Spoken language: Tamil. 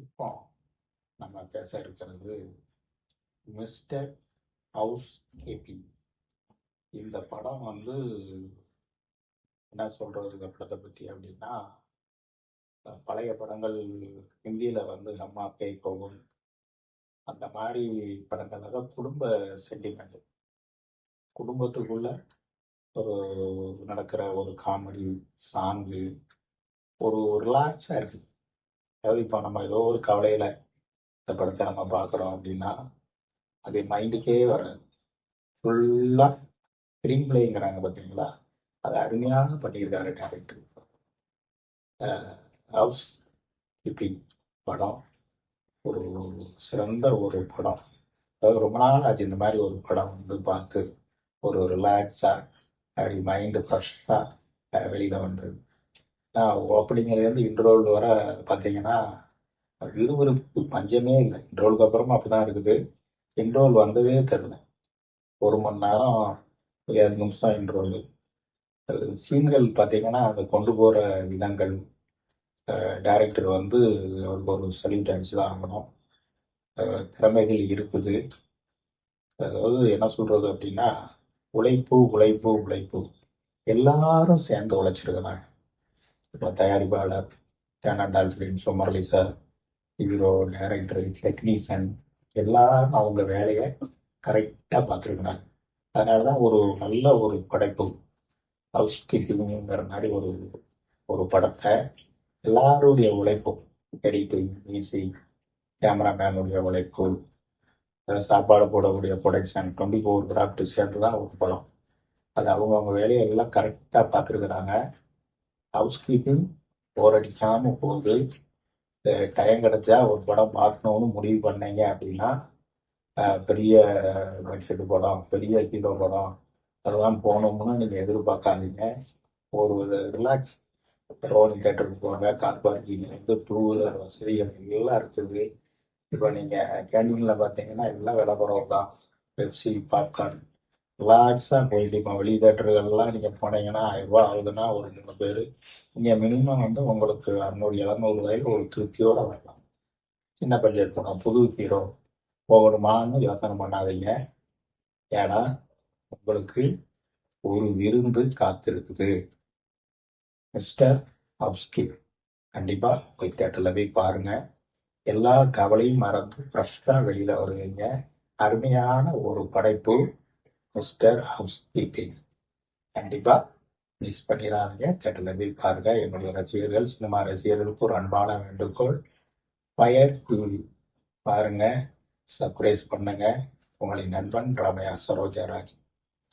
இப்போ நம்ம பேச இருக்கிறது மிஸ்டர் ஹவுஸ் கீப்பிங் இந்த படம் வந்து என்ன சொல்றது இந்த படத்தை பற்றி அப்படின்னா பழைய படங்கள் ஹிந்தியில் வந்து அம்மா பேய் போகும். அந்த மாதிரி படங்களாக குடும்ப சென்டிமெண்ட் குடும்பத்துக்குள்ள ஒரு நடக்கிற ஒரு காமெடி சாங்கு ஒரு ரிலாக்ஸாக இருக்குது அதாவது இப்போ நம்ம ஏதோ ஒரு கவலையில் இந்த படத்தை நம்ம பார்க்குறோம் அப்படின்னா அது மைண்டுக்கே வராது. ஃபுல்லாக ஸ்க்ரீன் பிளேங்கிறாங்க பார்த்தீங்களா அது அருமையாக பண்ணியிருக்காரு டேரக்டர் ஹவுஸ் கீப்பிங் படம். ஒரு சிறந்த ஒரு படம். அதாவது ரொம்ப நாள் ஆச்சு இந்த மாதிரி ஒரு படம் வந்து பார்த்து ஒரு ரிலாக்ஸாக அப்படி மைண்டு ஃப்ரெஷ்ஷாக வெளியில் வந்துருது ஓப்பனிங்லேருந்து இன்ட்ரோல் வர பார்த்தீங்கன்னா விறுவிறுப்பு பஞ்சமே இல்லை. இன்ட்ரோலுக்கு அப்புறமா அப்படிதான் இருக்குது. இன்ட்ரோல் வந்ததே தெரில ஒரு மணி நேரம் ஏழு நிமிஷம் இன்ட்ரோல் சீன்கள் பார்த்தீங்கன்னா அதை கொண்டு போகிற விதங்கள் டைரக்டர் வந்து அவருக்கு ஒரு சல்யூட் அடிச்சு தான் ஆகணும். திறமைகள் இருக்குது. அதாவது என்ன சொல்கிறது அப்படின்னா உழைப்பு உழைப்பு உழைப்பு. எல்லாரும் சேர்ந்து உழைச்சிருக்கிறாங்க. தயாரிப்பாளர் டேனண்டால் films Murali sir hero director technician எல்லாரும் அவங்க வேலையை கரெக்டாக பார்த்துருக்குறாங்க. அதனால தான் ஒரு நல்ல ஒரு படைப்பு ஹவுஸ் கீப்பிங்கிற மாதிரி ஒரு ஒரு படத்தை எல்லாருடைய உழைப்பும் எடிட்டிங் மியூசிக் கேமராமேனுடைய உழைப்பு சாப்பாடு போடக்கூடிய ப்ரொடக்ஷன் டுவெண்ட்டி ஃபோர் கிராஃப்ட் சேர்ந்து தான் ஒரு படம். அது அவங்கவுங்க வேலையை எல்லாம் கரெக்டாக பார்த்துருக்குறாங்க. ஹவுஸ் கீப்பிங் போர் அடிக்காம போகுது டைம் கிடைச்சா ஒரு படம் பார்க்கணும்னு முடிவு பண்ணீங்க அப்படின்னா பெரிய பட்ஜெட் படம் பெரிய ஹீரோ படம் அதெல்லாம் போனோம்னா நீங்கள் எதிர்பார்க்காதீங்க. ஒரு ரிலாக்ஸ் ரோலிங் தேட்டருக்கு போங்க கார் பார்க்கிங் வந்து டூ வீலர் வசதிகள் எல்லாம் இருக்குது. இப்போ நீங்கள் கேண்டீனில் பார்த்தீங்கன்னா எல்லாம் விளம்பரம் தான். பெப்சி பாப்கார்ன் ரிலாக்ஸாக போயிட்டு இப்போ வெளி தேட்டர்கள்லாம் நீங்கள் போனீங்கன்னா ஆயிரரூபா ஆகுதுன்னா ஒரு மூணு பேர். இங்கே மினிமம் வந்து உங்களுக்கு அறுநூறு இரநூறு ரூபாய்க்கு ஒரு திருப்தியோட வரலாம். சின்ன பட்ஜெட் படம் புது ஹீரோ போகணுமான்னு யோசனை பண்ணாதீங்க. ஏன்னா உங்களுக்கு ஒரு விருந்து காத்திருக்குது. மிஸ்டர் ஹவுஸ்கி கண்டிப்பா போய் தேட்டர்ல போய் பாருங்க. எல்லா கவலையும் மறந்து ஃப்ரெஷ்ஷாக வெளியில வருவீங்க. அருமையான ஒரு படைப்பு. மிஸ்டர் ஹவுஸ் கீப்பிங் கண்டிப்பா மிஸ் பண்ணிடாதீங்க தேட்டரில் போய் பாருங்க. என்னுடைய ரசிகர்கள் சினிமா ரசிகர்களுக்கு ஒரு அன்பான வேண்டுகோள். ஃபயர் டிவி பாருங்க. சர்ப்ரைஸ் பண்ணுங்க. உங்களின் நண்பன் ரமயா சரோஜராஜ்.